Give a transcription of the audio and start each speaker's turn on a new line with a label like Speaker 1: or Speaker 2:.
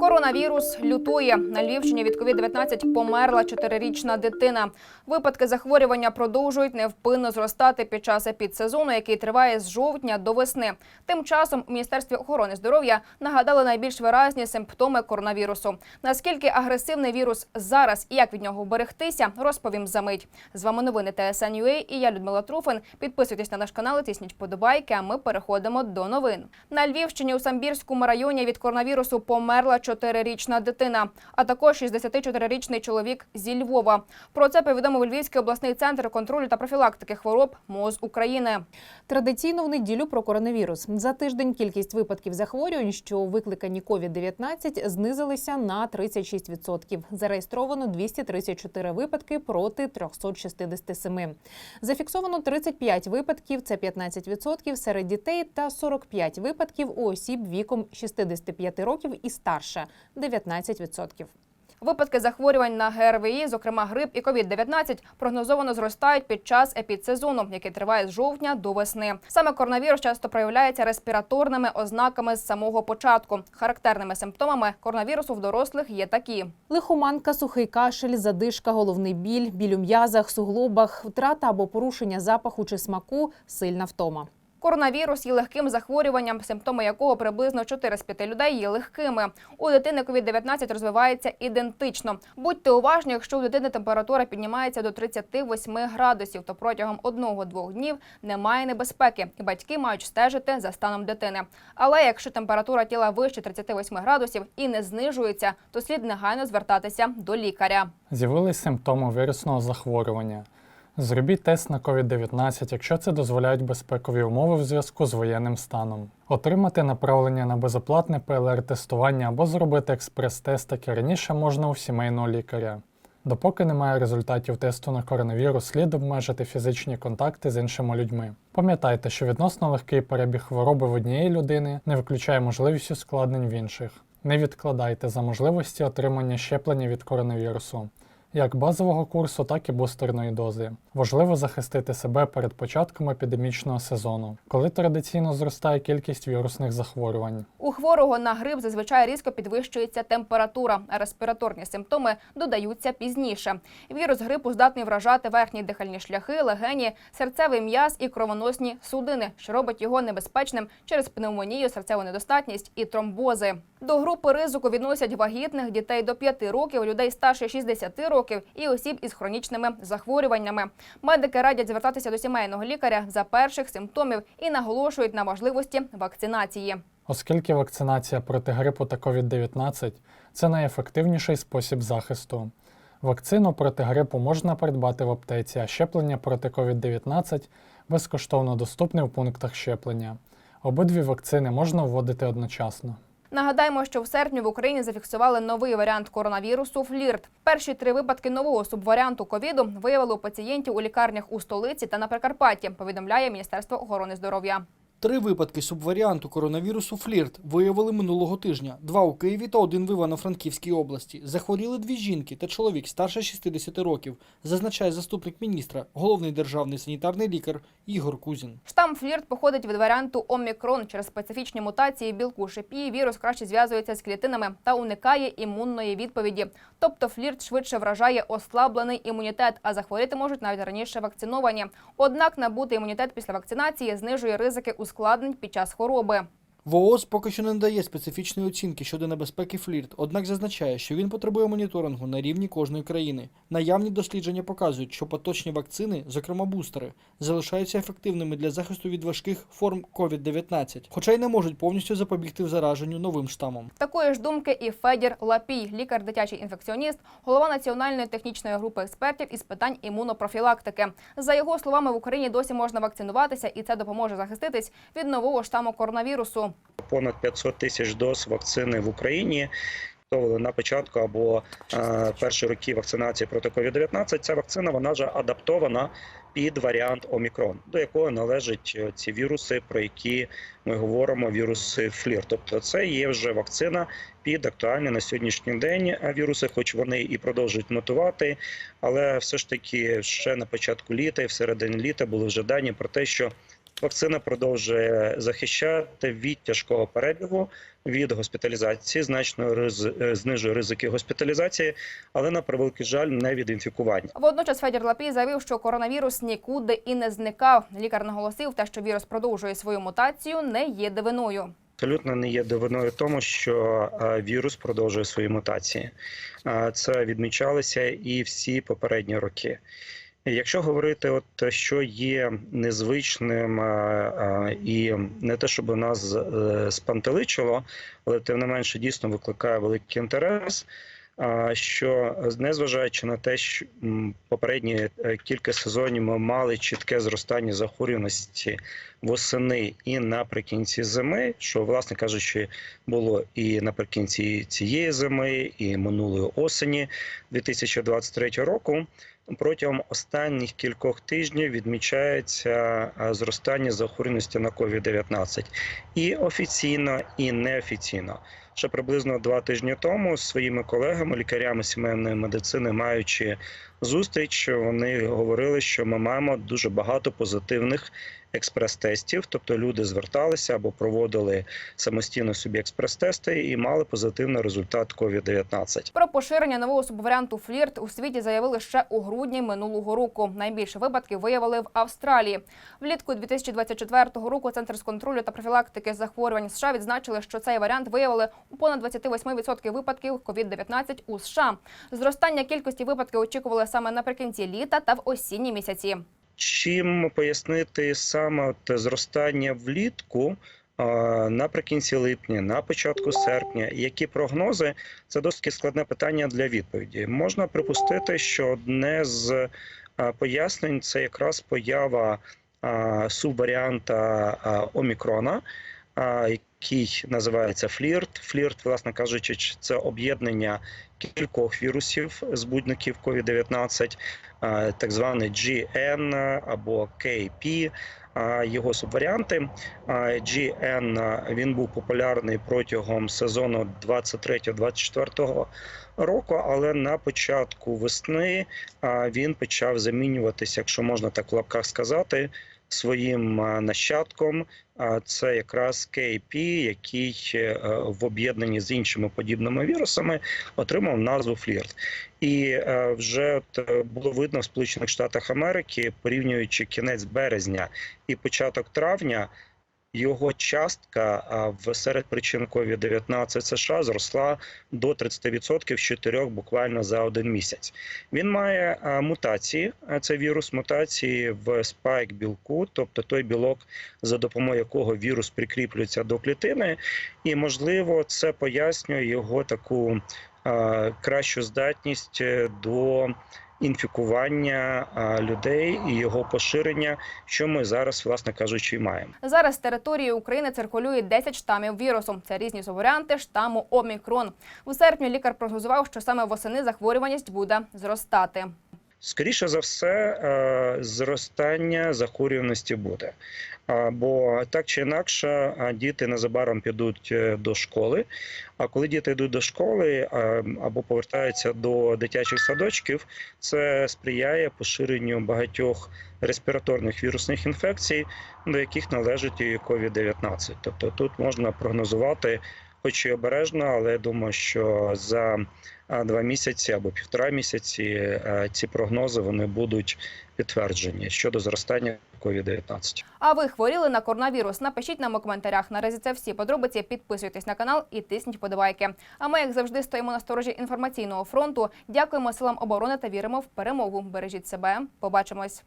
Speaker 1: Коронавірус лютує на Львівщині від COVID-19 померла чотирирічна дитина. Випадки захворювання продовжують невпинно зростати під час епідсезону, який триває з жовтня до весни. Тим часом у міністерстві охорони здоров'я нагадали найбільш виразні симптоми коронавірусу. Наскільки агресивний вірус зараз і як від нього вберегтися, розповім за мить. З вами новини ТСН.UA і я Людмила Труфин. Підписуйтесь на наш канал, і тисніть подобайки. А ми переходимо до новин. На Львівщині у Самбірському районі від коронавірусу померла чотирирічна дитина, а також 64-річний чоловік зі Львова. Про це повідомив Львівський обласний центр контролю та профілактики хвороб МОЗ України.
Speaker 2: Традиційно в неділю про коронавірус. За тиждень кількість випадків захворювань, що викликані COVID-19, знизилися на 36%. Зареєстровано 234 випадки проти 367. Зафіксовано 35 випадків, це 15% серед дітей, та 45 випадків у осіб віком 65 років і старше – 19%.
Speaker 1: Випадки захворювань на ГРВІ, зокрема грип і COVID-19, прогнозовано зростають під час епідсезону, який триває з жовтня до весни. Саме коронавірус часто проявляється респіраторними ознаками з самого початку. Характерними симптомами коронавірусу в дорослих є такі:
Speaker 2: Лихоманка, сухий кашель, задишка, головний біль, біль у м'язах, суглобах, втрата або порушення запаху чи смаку, сильна втома.
Speaker 1: Коронавірус є легким захворюванням, симптоми якого приблизно 4 з 5 людей є легкими. У дитини COVID-19 розвивається ідентично. Будьте уважні, якщо у дитини температура піднімається до 38 градусів, то протягом 1-2 днів немає небезпеки, і батьки мають стежити за станом дитини. Але якщо температура тіла вище 38 градусів і не знижується, то слід негайно звертатися до лікаря.
Speaker 3: З'явились симптоми вірусного захворювання. Зробіть тест на COVID-19, якщо це дозволяють безпекові умови в зв'язку з воєнним станом. Отримати направлення на безоплатне ПЛР-тестування або зробити експрес-тест, як раніше можна у сімейного лікаря. Допоки немає результатів тесту на коронавірус, слід обмежити фізичні контакти з іншими людьми. Пам'ятайте, що відносно легкий перебіг хвороби в однієї людини не виключає можливість ускладнень в інших. Не відкладайте за можливості отримання щеплення від коронавірусу як базового курсу, так і бустерної дози. Важливо захистити себе перед початком епідемічного сезону, коли традиційно зростає кількість вірусних захворювань.
Speaker 1: У хворого на грип зазвичай різко підвищується температура, а респіраторні симптоми додаються пізніше. Вірус грипу здатний вражати верхні дихальні шляхи, легені, серцевий м'яз і кровоносні судини, що робить його небезпечним через пневмонію, серцеву недостатність і тромбози. До групи ризику відносять вагітних дітей до 5 років, людей старше 60 років і осіб із хронічними захворюваннями. Медики радять звертатися до сімейного лікаря за перших симптомів і наголошують на важливості вакцинації.
Speaker 3: Оскільки вакцинація проти грипу та COVID-19 це найефективніший спосіб захисту. Вакцину проти грипу можна придбати в аптеці, а щеплення проти COVID-19 безкоштовно доступне в пунктах щеплення. Обидві вакцини можна вводити одночасно.
Speaker 1: Нагадаємо, що в серпні в Україні зафіксували новий варіант коронавірусу флірт. Перші три випадки нового субваріанту ковіду виявили у пацієнтів у лікарнях у столиці та на Прикарпатті. Повідомляє Міністерство охорони здоров'я.
Speaker 4: Три випадки субваріанту коронавірусу флірт виявили минулого тижня: два у Києві та один в Івано-Франківській області. Захворіли дві жінки та чоловік старше 60 років, зазначає заступник міністра, головний державний санітарний лікар Ігор Кузін.
Speaker 1: Штам флірт походить від варіанту омікрон. Через специфічні мутації білку шипі вірус краще зв'язується з клітинами та уникає імунної відповіді. Тобто флірт швидше вражає ослаблений імунітет, а захворіти можуть навіть раніше вакциновані. Однак набути імунітет після вакцинації знижує ризики ускладнень під час хвороби.
Speaker 4: ВООЗ поки що не надає специфічної оцінки щодо небезпеки флірт, однак зазначає, що він потребує моніторингу на рівні кожної країни. Наявні дослідження показують, що поточні вакцини, зокрема бустери, залишаються ефективними для захисту від важких форм COVID-19, хоча й не можуть повністю запобігти зараженню новим штамом.
Speaker 1: Такої ж думки і Федір Лапій, лікар дитячий інфекціоніст, голова національної технічної групи експертів із питань імунопрофілактики. За його словами, в Україні досі можна вакцинуватися, і це допоможе захиститись від нового штаму коронавірусу.
Speaker 5: Понад 500 тисяч доз вакцини в Україні. готували На початку або е, перші роки вакцинації проти COVID-19 ця вакцина вона вже адаптована під варіант Омікрон, до якого належать е, ці віруси, про які ми говоримо, віруси флір. Тобто, це є вже вакцина під актуальні на сьогоднішній день е, віруси, хоч вони і продовжують мутувати, але все ж таки ще на початку літа і в середині літа були вже дані про те, що Вакцина продовжує захищати від тяжкого перебігу, від госпіталізації, значно riz- е, знижує ризики госпіталізації, але на превеликий жаль, не від інфікування.
Speaker 1: Водночас Федір Лапій заявив, що коронавірус нікуди і не зникав. Лікар наголосив, те, що вірус продовжує свою мутацію, не є дивиною.
Speaker 5: абсолютно не є дивиною тому, що е, вірус продовжує свої мутації. Е, Це відмічалося і всі попередні роки. Якщо говорити, от що є незвичним і не те, щоб нас е, спантеличило, але тим не менше дійсно викликає великий інтерес. Що незважаючи на те, що попередні е, кілька сезонів ми мали чітке зростання захворюваності восени і наприкінці зими, що, власне кажучи, було і наприкінці цієї зими, і минулої осені 2023 року. Протягом останніх кількох тижнів відмічається зростання захворюваності на COVID-19 і офіційно, і неофіційно. Ще приблизно два тижні тому з своїми колегами, лікарями сімейної медицини, маючи зустріч, вони говорили, що ми маємо дуже багато позитивних експрес-тестів, тобто люди зверталися або проводили самостійно собі експрес-тести і мали позитивний результат COVID-19.
Speaker 1: Про поширення нового субваріанту флірт у світі заявили ще у грудні минулого року. Найбільше випадків виявили в Австралії. Влітку 2024 року Центр з контролю та профілактики захворювань США відзначили, що цей варіант виявили у понад 28% випадків COVID-19 у США. Зростання кількості випадків очікували саме наприкінці літа та в осінні місяці.
Speaker 5: Чим пояснити саме от зростання влітку наприкінці липня, на початку серпня, які прогнози це досить складне питання для відповіді. Можна припустити, що одне з пояснень це якраз поява субваріанта омікрона. Який називається флірт. Флірт, власне кажучи, це об'єднання кількох вірусів збудників COVID-19, так званий GN або KP, його субваріанти. GN він був популярний протягом сезону 23-24 року, але на початку весни він почав замінюватися, якщо можна так в лапках сказати, своїм нащадком. Це якраз KP, який е, в об'єднанні з іншими подібними вірусами отримав назву флірт. І е, вже от е, було видно в Сполучених Штатах Америки, порівнюючи кінець березня і початок травня. Його частка в серед причин COVID-19 США зросла до 30% з 4 буквально за один місяць. Він має мутації. Це вірус мутації в спайк білку, тобто той білок, за допомогою якого вірус прикріплюється до клітини, і можливо це пояснює його таку кращу здатність е, до інфікування людей і його поширення, що ми зараз, власне кажучи, і маємо.
Speaker 1: Зараз території України циркулює 10 штамів вірусу. Це різні субваріанти штаму Омікрон. У серпні лікар прогнозував, що саме восени захворюваність буде зростати.
Speaker 5: Скоріше за все, е, зростання захворюваності буде. Бо так чи інакше, діти незабаром підуть е, до школи. А коли діти йдуть до школи або повертаються до дитячих садочків, це сприяє поширенню багатьох респіраторних вірусних інфекцій, до яких належить і COVID-19. Тобто тут можна прогнозувати, хоч і обережно, але я думаю, що за два місяці або півтора місяці ці прогнози вони будуть підтверджені щодо зростання COVID-19.
Speaker 1: А ви хворіли на коронавірус? Напишіть нам у коментарях. Наразі це всі подробиці. Підписуйтесь на канал і тисніть вподобайки. А ми, як завжди, стоїмо на сторожі інформаційного фронту. Дякуємо силам оборони та віримо в перемогу. Бережіть себе. Побачимось.